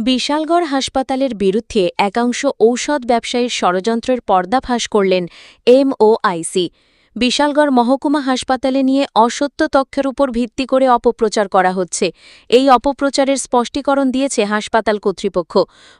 বিশালগড় হাসপাতালের বিরুদ্ধে একাংশ ঔষধ ব্যবসায়ীর ষড়যন্ত্রের পর্দাফাঁস করলেন এমওআইসি। বিশালগড় মহকুমা হাসপাতালে নিয়ে অসত্য তথ্যের উপর ভিত্তি করে অপপ্রচার করা হচ্ছে। এই অপপ্রচারের স্পষ্টীকরণ দিয়েছে হাসপাতাল কর্তৃপক্ষ।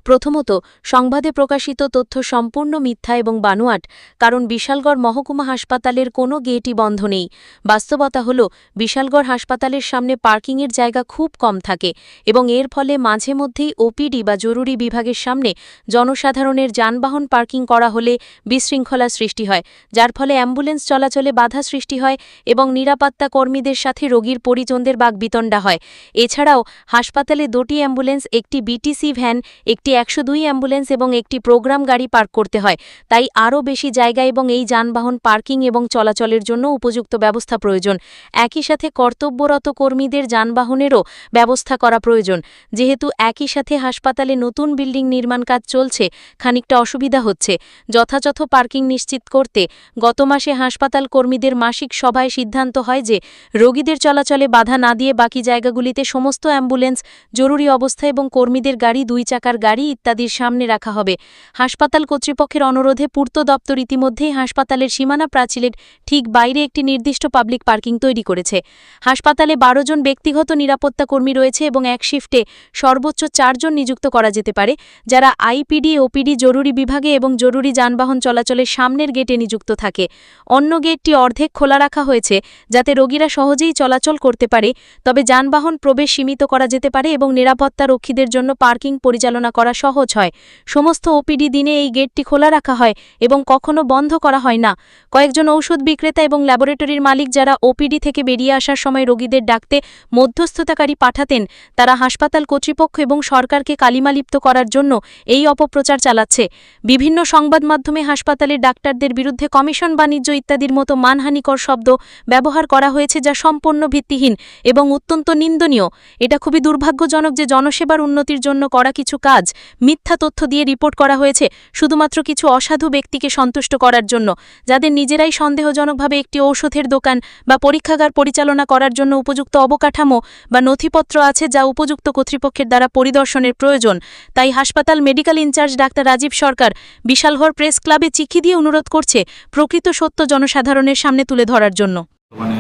প্রথমত, সংবাদে প্রকাশিত তথ্য সম্পূর্ণ মিথ্যা এবং বানোয়াট, কারণ বিশালগড় মহকুমা হাসপাতালের কোনো গেটই বন্ধ নেই। বাস্তবতা হল, বিশালগড় হাসপাতালের সামনে পার্কিংয়ের জায়গা খুব কম থাকে এবং এর ফলে মাঝে মধ্যেই ওপিডি বা জরুরি বিভাগের সামনে জনসাধারণের যানবাহন পার্কিং করা হলে বিশৃঙ্খলা সৃষ্টি হয়, যার ফলে অ্যাম্বুলেন্স চলাচলে বাধা সৃষ্টি হয় এবং নিরাপত্তা কর্মীদের সাথে রোগীর পরিজনদের বাগবিতণ্ডা হয়। এছাড়াও, হাসপাতালে দুটি অ্যাম্বুলেন্স, একটি বিটিসি ভ্যান, একটি একশো দুই অ্যাম্বুলেন্স এবং একটি প্রোগ্রাম গাড়ি পার্ক করতে হয়। তাই আরও বেশি জায়গা এবং এই যানবাহন পার্কিং এবং চলাচলের জন্য উপযুক্ত ব্যবস্থা প্রয়োজন। একই সাথে কর্তব্যরত কর্মীদের যানবাহনেরও ব্যবস্থা করা প্রয়োজন। যেহেতু একই সাথে হাসপাতালে নতুন বিল্ডিং নির্মাণ কাজ চলছে, খানিকটা অসুবিধা হচ্ছে। যথাযথ পার্কিং নিশ্চিত করতে গত মাসে হাসপাতাল কর্মীদের মাসিক সভায় সিদ্ধান্ত হয় যে, রোগীদের চলাচলে বাধা না দিয়ে বাকি জায়গাগুলিতে সমস্ত অ্যাম্বুলেন্স, জরুরি অবস্থা এবং কর্মীদের গাড়ি, দুই চাকার গাড়ি ইত্যাদির সামনে রাখা হবে। হাসপাতাল কর্তৃপক্ষের অনুরোধে পূর্ত দপ্তর ইতিমধ্যেই হাসপাতালের সীমানা প্রাচীরের ঠিক বাইরে একটি নির্দিষ্ট পাবলিক পার্কিং তৈরি করেছে। হাসপাতালে বারো জন ব্যক্তিগত নিরাপত্তা কর্মী রয়েছে এবং এক শিফটে সর্বোচ্চ চারজন নিযুক্ত করা যেতে পারে, যারা আইপিডি, ওপিডি, জরুরি বিভাগে এবং জরুরি যানবাহন চলাচলের সামনের গেটে নিযুক্ত থাকে। অন্য গেটটি অর্ধেক খোলা রাখা হয়েছে, যাতে রোগীরা সহজেই চলাচল করতে পারে, তবে যানবাহন প্রবেশ সীমিত করা যেতে পারে এবং নিরাপত্তা রক্ষীদের জন্য পার্কিং পরিচালনা করা সহজ হয়। সমস্ত ওপিডি দিনে এই গেটটি খোলা রাখা হয় এবং কখনো বন্ধ করা হয় না। কয়েকজন ঔষধ বিক্রেতা এবং ল্যাবরেটরির মালিক যারা ওপিডি থেকে বেরিয়ে আসার সময় রোগীদের ডাকতে মধ্যস্থতাকারী পাঠাতেন, তারা হাসপাতাল কর্তৃপক্ষ এবং সরকারকে কালিমালিপ্ত করার জন্য এই অপপ্রচার চালাচ্ছে। বিভিন্ন সংবাদ মাধ্যমে হাসপাতালের ডাক্তারদের বিরুদ্ধে কমিশন, বাণিজ্য ইত্যাদির মতো মানহানিকর শব্দ ব্যবহার করা হয়েছে যা সম্পূর্ণ ভিত্তিহীন এবং অত্যন্ত নিন্দনীয়। এটা খুবই দুর্ভাগ্যজনক যে জনসেবার উন্নতির জন্য করা কিছু কাজ মিথ্যা তথ্য দিয়ে রিপোর্ট করা হয়েছে শুধুমাত্র কিছু অসাধু ব্যক্তিকে সন্তুষ্ট করার জন্য, যাদের নিজেরাই সন্দেহজনকভাবে একটি ঔষধের দোকান বা পরীক্ষাগার পরিচালনা করার জন্য উপযুক্ত অবকাঠামো বা নথিপত্র আছে যা উপযুক্ত কর্তৃপক্ষের দ্বারা পরিদর্শনের প্রয়োজন। তাই হাসপাতাল medical incharge doctor Rajib Sarkar Bishalghar press ক্লাবে চিঠি দিয়ে অনুরোধ করছে, প্রকৃত সত্য জনসাধারণের সামনে তুলে ধরার জন্য। ওখানে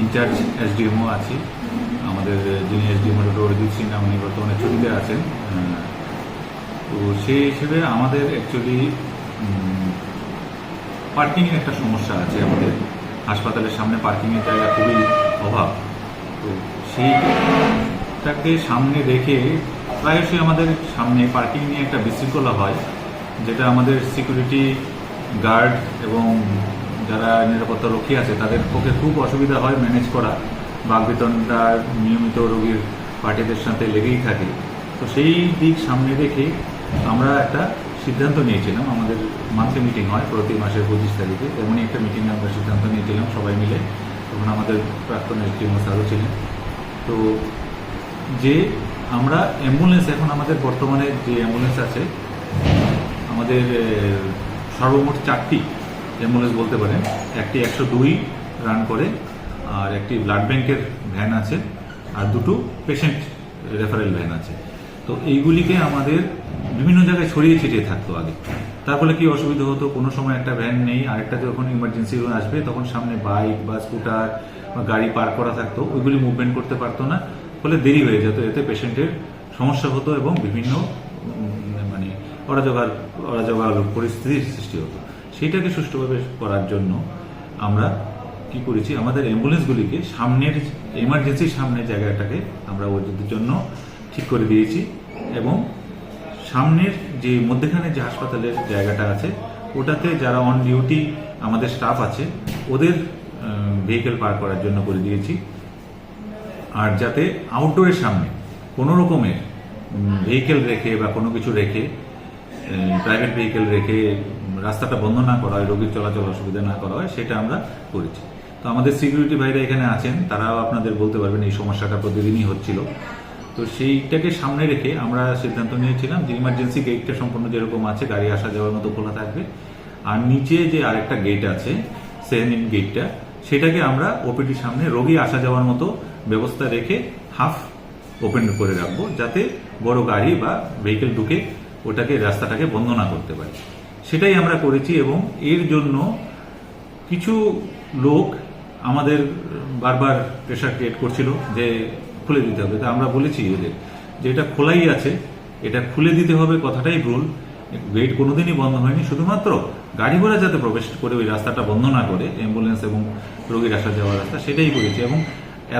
ইনচার্জ এসডিএমও আছি। আমাদের যিনি এসডিএম অরিজিৎ সিং উনি বর্তমানে ছুটিতে আছেন। তো সেই হিসেবে আমাদের অ্যাকচুয়ালি পার্কিংয়ের একটা সমস্যা আছে আমাদের। হাসপাতালের সামনে পার্কিংয়ের জায়গা খুবই অভাব। তো সেইটাকে সামনে রেখে প্রায়শই আমাদের সামনে পার্কিং নিয়ে একটা বিশৃঙ্খলা হয়, যেটা আমাদের সিকিউরিটি গার্ড এবং যারা নিরাপত্তা রক্ষী আছে, তাদের পক্ষে খুব অসুবিধা হয় ম্যানেজ করা। বাগবেতনটা নিয়মিত রোগীর পার্টিদের সাথে লেগেই থাকে। তো সেই দিক সামনে রেখে আমরা একটা সিদ্ধান্ত নিয়েছিলাম, আমাদের মান্থলি মিটিং হয়, প্রতি মাসের পঁচিশ তারিখে। তেমনই একটা মিটিংয়ে আমরা সিদ্ধান্ত নিয়েছিলাম সবাই মিলে। তখন আমাদের প্রাক্তন এসডিএম স্যারও ছিলেন। তো যে আমরা অ্যাম্বুলেন্স এখন আমাদের বর্তমানে যে অ্যাম্বুলেন্স আছে, আমাদের সর্বমোট চারটি অ্যাম্বুলেন্স বলতে পারেন একটি একশো দুই রান করে, আর একটি ব্লাড ব্যাংকের ভ্যান আছে, আর দুটো পেশেন্ট রেফারেল ভ্যান আছে। তো এইগুলিকে আমাদের বিভিন্ন জায়গায় ছড়িয়ে ছিটিয়ে থাকতো আগে। তার ফলে কি অসুবিধা হতো? কোনো সময় একটা ভ্যান নেই, আরেকটা যখন ইমার্জেন্সি আসবে, তখন সামনে বাইক বা স্কুটার বা গাড়ি পার্ক করা থাকতো। ওইগুলি মুভমেন্ট করতে পারতো না, ফলে দেরি হয়ে যেত। এতে পেশেন্টের সমস্যা হতো এবং বিভিন্ন মানে অরাজগার অরাজগার পরিস্থিতির সৃষ্টি হতো। সেইটাকে সুষ্ঠুভাবে করার জন্য আমরা কি করেছি? আমাদের অ্যাম্বুলেন্সগুলিকে সামনের এমার্জেন্সির সামনের জায়গাটাকে আমরা ওদের জন্য ঠিক করে দিয়েছি এবং সামনের যে মধ্যেখানে যে হাসপাতালের জায়গাটা আছে, ওটাতে যারা অন ডিউটি আমাদের স্টাফ আছে, ওদের ভেহিকেল পার করার জন্য করে দিয়েছি। আর যাতে আউটডোরের সামনে কোনো রকমের ভেহিকেল রেখে বা কোনো কিছু রেখে প্রাইভেট ভেহিকেল রেখে রাস্তাটা বন্ধ না করা হয় রোগীর চলাচল অসুবিধা না করা হয়, সেটা আমরা করেছি। তো আমাদের সিকিউরিটি ভাইরা এখানে আছেন, তারাও আপনাদের বলতে পারবেন এই সমস্যাটা প্রতিদিনই হচ্ছিল। তো সেইটাকে সামনে রেখে আমরা সিদ্ধান্ত নিয়েছিলাম যে ইমার্জেন্সি গেটটা সম্পূর্ণ যেরকম আছে, গাড়ি আসা যাওয়ার মতো খোলা থাকবে। আর নিচে যে আরেকটা গেট আছে সেভেন গেটটা সেটাকে আমরা ওপিডির সামনে রোগী আসা যাওয়ার মতো ব্যবস্থা রেখে হাফ ওপেন করে রাখব, যাতে বড় গাড়ি বা ভেহিকেল ঢুকে ওটাকে, রাস্তাটাকে বন্ধ না করতে পারে। সেটাই আমরা করেছি এবং এর জন্য কিছু লোক আমাদের বারবার প্রেশার ক্রিয়েট করছিল যে খুলে দিতে হবে। তা আমরা বলেছি ওদের যে এটা খোলাই আছে, এটা খুলে দিতে হবে কথাটাই ভুল। গেট কোনোদিনই বন্ধ হয়নি। শুধুমাত্র গাড়ি ঘোড়া যাতে প্রবেশ করে ওই রাস্তাটা বন্ধ না করে অ্যাম্বুলেন্স এবং রোগীর আসা যাওয়ার রাস্তা, সেটাই করেছি এবং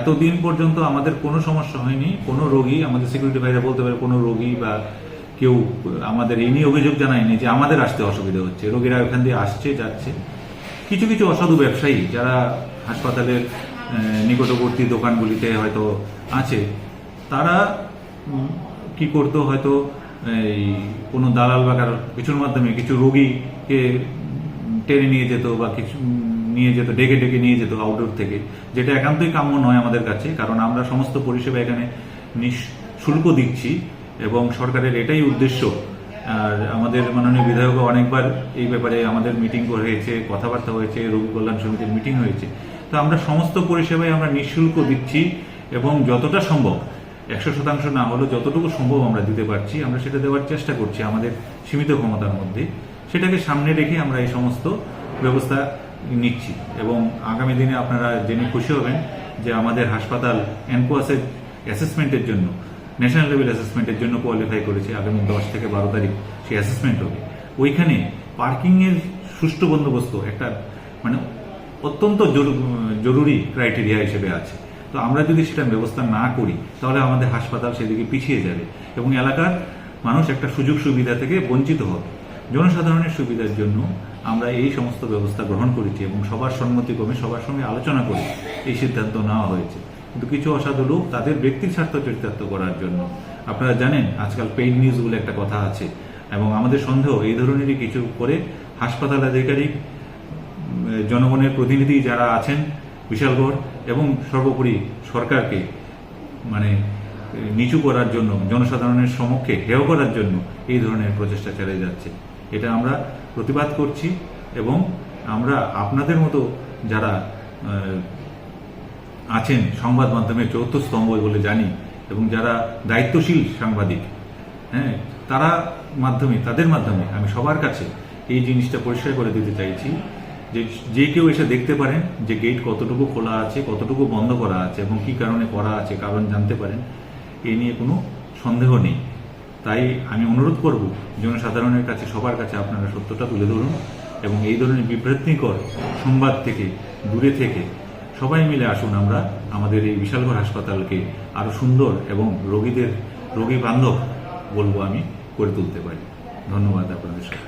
এতদিন পর্যন্ত আমাদের কোনো সমস্যা হয়নি। কোনো রোগী, আমাদের সিকিউরিটি ভাইরা বলতে পারে কোনো রোগী বা কেউ, আমাদের এই নিয়ে অভিযোগ জানায়নি যে আমাদের আসতে অসুবিধা হচ্ছে। রোগীরা ওখান দিয়ে আসছে, যাচ্ছে। কিছু কিছু অসাধু ব্যবসায়ী যারা হাসপাতালের নিকটবর্তী দোকানগুলিতে হয়তো আছে, তারা কি করতো হয়তো, এই কোনো দালাল বা কারোর কিছুর মাধ্যমে কিছু রোগীকে টেনে নিয়ে যেত বা কিছু নিয়ে যেত, ডেকে ডেকে নিয়ে যেত আউটডোর থেকে, যেটা একান্তই কাম্য নয় আমাদের কাছে, কারণ আমরা সমস্ত পরিষেবা এখানে নিঃশুল্ক দিচ্ছি। এবং সরকারের এটাই উদ্দেশ্য। আর আমাদের মাননীয় বিধায়ক অনেকবার এই ব্যাপারে আমাদের মিটিং করে হয়েছে, কথাবার্তা হয়েছে রোগী কল্যাণ সমিতির মিটিং হয়েছে। তো আমরা সমস্ত পরিষেবায় আমরা নিঃশুল্ক দিচ্ছি এবং যতটা সম্ভব, একশো শতাংশ না হলেও যতটুকু সম্ভব আমরা দিতে পারছি, আমরা সেটা দেওয়ার চেষ্টা করছি আমাদের সীমিত ক্ষমতার মধ্যে। সেটাকে সামনে রেখে আমরা এই সমস্ত ব্যবস্থা নিচ্ছি এবং আগামী দিনে আপনারা জেনে খুশি হবেন যে আমাদের হাসপাতাল এনকোয়াসের অ্যাসেসমেন্টের জন্য ন্যাশনাল লেভেল অ্যাসেসমেন্টের জন্য কোয়ালিফাই করেছে আগামী দশ থেকে বারো তারিখ সেই অ্যাসেসমেন্ট হবে। ওইখানে পার্কিংয়ের সুষ্ঠু বন্দোবস্ত একটা মানে অত্যন্ত জরু- জরুরি ক্রাইটেরিয়া হিসেবে আছে। তো আমরা যদি সেটা ব্যবস্থা না করি, তাহলে আমাদের হাসপাতাল সেদিকে পিছিয়ে যাবে এবং এলাকার মানুষ একটা সুযোগ সুবিধা থেকে বঞ্চিত হবে। জনসাধারণের সুবিধার জন্য আমরা এই সমস্ত ব্যবস্থা গ্রহণ করেছি এবং সবার সম্মতিক্রমে সবার সঙ্গে আলোচনা করে এই সিদ্ধান্ত নেওয়া হয়েছে। কিন্তু কিছু অসাধু লোক তাদের ব্যক্তির স্বার্থ চরিতার্থ করার জন্য। আপনারা জানেন, আজকাল পেইড নিউজ বলে একটা কথা আছে এবং আমাদের সন্দেহ এই ধরনেরই কিছু করে হাসপাতাল আধিকারিক জনগণের প্রতিনিধি যারা আছেন, বিশালগড় এবং সর্বোপরি সরকারকে মানে নিচু করার জন্য, জনসাধারণের সমক্ষে হেয় করার জন্য এই ধরনের প্রচেষ্টা চালিয়ে যাচ্ছে। এটা আমরা প্রতিবাদ করছি এবং আমরা আপনাদের মতো যারা আছেন সংবাদ মাধ্যমে চৌথ স্তম্ভ বলে জানি, এবং যারা দায়িত্বশীল সাংবাদিক হ্যাঁ তারা মাধ্যমে, তাদের মাধ্যমে আমি সবার কাছে এই জিনিসটা পরিষ্কার করে দিতে চাইছি যে যে কেউ এসে দেখতে পারেন যে গেট কতটুকু খোলা আছে, কতটুকু বন্ধ করা আছে এবং কি কারণে করা আছে, কারণ জানতে পারেন এই নিয়ে কোনো সন্দেহ নেই। তাই আমি অনুরোধ করব, জনসাধারণের কাছে, সবার কাছে আপনারা সত্যটা তুলে ধরুন এবং এই ধরনের বিভ্রান্তিকর সংবাদ থেকে, দূরে থেকে সবাই মিলে আসুন আমরা আমাদের এই বিশালগড় হাসপাতালকে আরও সুন্দর এবং রোগীদের, রোগী বান্ধব বলব আমি, করে তুলতে পারি। ধন্যবাদ আপনাদের সবাই